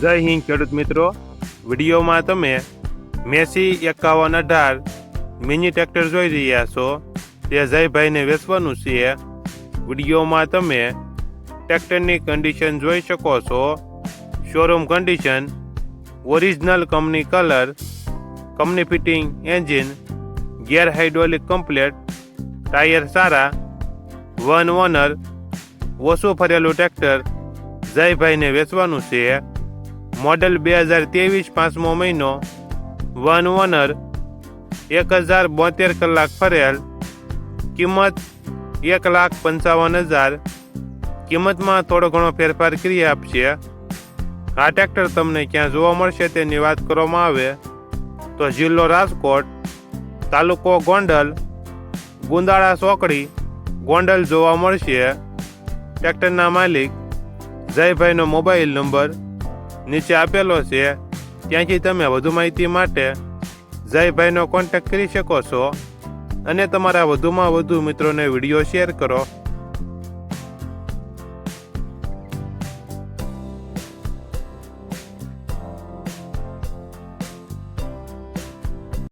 જય હિન્દ, ખેડૂત મિત્રો. વિડીયોમાં તમે મેસી એકાવન અઢાર મિની ટ્રેક્ટર જોઈ રહ્યા છો. તે જયભાઈને વેચવાનું છે. વિડીયોમાં તમે ટ્રેક્ટરની કન્ડિશન જોઈ શકો છો. Showroom condition original company colour company fitting engine gear hydraulic complete tyre સારા વન ઓનર ઓછું ફરેલું ટ્રેક્ટર જયભાઈને વેચવાનું છે. મોડેલ બે હજાર ત્રેવીસ પાંચમો મહિનો, વન ઓનર, એક હજાર બોતેર કલાક ફરેલ, કિંમત એક લાખ પંચાવન હજાર, કિંમતમાં થોડો ઘણો ફેરફાર કરી આપશે. આ ટ્રેક્ટર તમને ક્યાં જોવા મળશે તેની વાત કરવામાં આવે. તો જિલ્લો રાજકોટ, તાલુકો ગોંડલ, ગુંદાળા ચોકડી ગોંડલ જોવા મળશે. ટ્રેક્ટરના માલિક જયભાઈનો મોબાઈલ નંબર નીચે આપેલો છે. ત્યાંથી તમે વધુ માહિતી માટે જયભાઈનો કોન્ટેક્ટ કરી શકો છો. અને તમારા વધુમાં વધુ મિત્રોને વીડિયો શેર કરો.